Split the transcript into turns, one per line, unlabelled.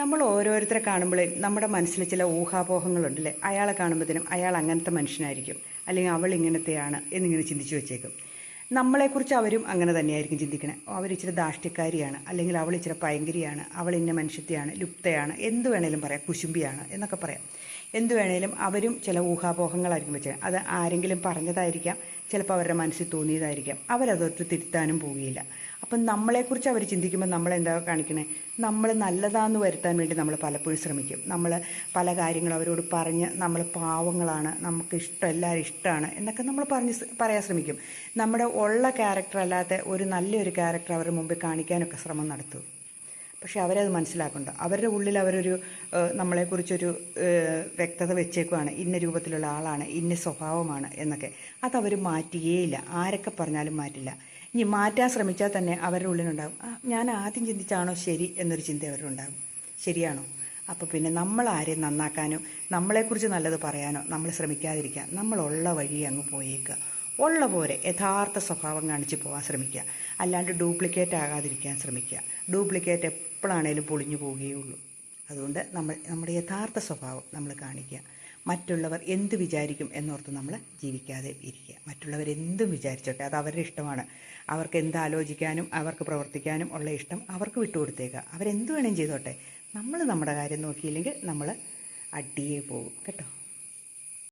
നമ്മൾ ഓരോരുത്തരെ കാണുമ്പോഴേ നമ്മുടെ മനസ്സിൽ ചില ഊഹാപോഹങ്ങളുണ്ടല്ലേ? അയാളെ കാണുമ്പോഴത്തേനും അയാൾ അങ്ങനത്തെ മനുഷ്യനായിരിക്കും. അല്ലെങ്കിൽ അവൾ ഇങ്ങനത്തെയാണ് എന്നിങ്ങനെ ചിന്തിച്ചു വെച്ചേക്കും. നമ്മളെക്കുറിച്ച് അവരും അങ്ങനെ തന്നെയായിരിക്കും ചിന്തിക്കണേ. അവർ ഇച്ചിരി ദാഷ്ട്യക്കാരിയാണ് അല്ലെങ്കിൽ അവൾ ഇച്ചിരി ഭയങ്കരിയാണ് അവൾ ഇന്ന മനുഷ്യത്തെയാണ് ലുപ്തയാണ്. എന്ത് വേണേലും പറയാം. കുശുംബിയാണ് എന്നൊക്കെ പറയാം. എന്ത് വേണേലും അവരും ചില ഊഹാപോഹങ്ങളായിരിക്കും വെച്ചത് അത് ആരെങ്കിലും പറഞ്ഞതായിരിക്കാം. ചിലപ്പോൾ അവരുടെ മനസ്സിൽ തോന്നിയതായിരിക്കാം. അവരതൊട്ട് തിരുത്താനും പോവുകയില്ല. അപ്പം നമ്മളെക്കുറിച്ച് അവർ ചിന്തിക്കുമ്പോൾ നമ്മൾ എന്താ കാണിക്കണേ? നമ്മൾ നല്ലതാന്ന് വരുത്താൻ വേണ്ടി നമ്മൾ പലപ്പോഴും ശ്രമിക്കും. നമ്മൾ പല കാര്യങ്ങളും അവരോട് പറഞ്ഞ് നമ്മൾ പാവങ്ങളാണ് നമുക്ക് ഇഷ്ടം എല്ലാവരും ഇഷ്ടമാണ് എന്നൊക്കെ നമ്മൾ പറഞ്ഞ് പറയാൻ ശ്രമിക്കും. നമ്മുടെ ഉള്ള ക്യാരക്ടർ അല്ലാത്ത ഒരു നല്ലൊരു ക്യാരക്ടർ അവരുടെ മുമ്പിൽ കാണിക്കാനൊക്കെ ശ്രമം നടത്തും. പക്ഷെ അവരത് മനസ്സിലാക്കുന്നുണ്ട് അവരുടെ ഉള്ളിൽ അവരൊരു നമ്മളെക്കുറിച്ചൊരു വ്യക്തത വെച്ചേക്കുവാണ്. ഇന്ന രൂപത്തിലുള്ള ആളാണ് ഇന്ന സ്വഭാവമാണ് എന്നൊക്കെ. അതവർ മാറ്റുകയേയില്ല ആരൊക്കെ പറഞ്ഞാലും മാറ്റില്ല. ഇനി മാറ്റാൻ ശ്രമിച്ചാൽ തന്നെ അവരുടെ ഉള്ളിലുണ്ടാകും "ആ, ഞാൻ ആദ്യം ചിന്തിച്ചാണോ ശരി എന്നൊരു ചിന്ത അവരുണ്ടാകും ശരിയാണോ? അപ്പോൾ പിന്നെ നമ്മൾ ആരെയും നന്നാക്കാനോ നമ്മളെക്കുറിച്ച് നല്ലത് പറയാനോ നമ്മൾ ശ്രമിക്കാതിരിക്കുക. നമ്മളുള്ള വഴി അങ്ങ് പോയേക്കുക. ഉള്ള പോലെ യഥാർത്ഥ സ്വഭാവം കാണിച്ച് പോകാൻ ശ്രമിക്കുക. അല്ലാണ്ട് ഡ്യൂപ്ലിക്കേറ്റ് ആകാതിരിക്കാൻ ശ്രമിക്കുക. ഡ്യൂപ്ലിക്കേറ്റ് എപ്പോഴാണേലും പൊളിഞ്ഞു പോവുകയുള്ളൂ അതുകൊണ്ട് നമ്മൾ നമ്മുടെ യഥാർത്ഥ സ്വഭാവം നമ്മൾ കാണിക്കുക. മറ്റുള്ളവർ എന്ത് വിചാരിക്കും എന്നോർത്ത് നമ്മൾ ജീവിക്കാതെ ഇരിക്കുക. മറ്റുള്ളവർ എന്തും വിചാരിച്ചോട്ടെ അത് അവരുടെ ഇഷ്ടമാണ്. അവർക്ക് എന്ത് ആലോചിക്കാനും അവർക്ക് പ്രവർത്തിക്കാനും ഉള്ള ഇഷ്ടം അവർക്ക് വിട്ടുകൊടുത്തേക്കുക അവരെന്ത് വേണേലും ചെയ്തോട്ടെ. നമ്മൾ നമ്മുടെ കാര്യം നോക്കിയില്ലെങ്കിൽ നമ്മൾ അടിയേ പോകും. കേട്ടോ?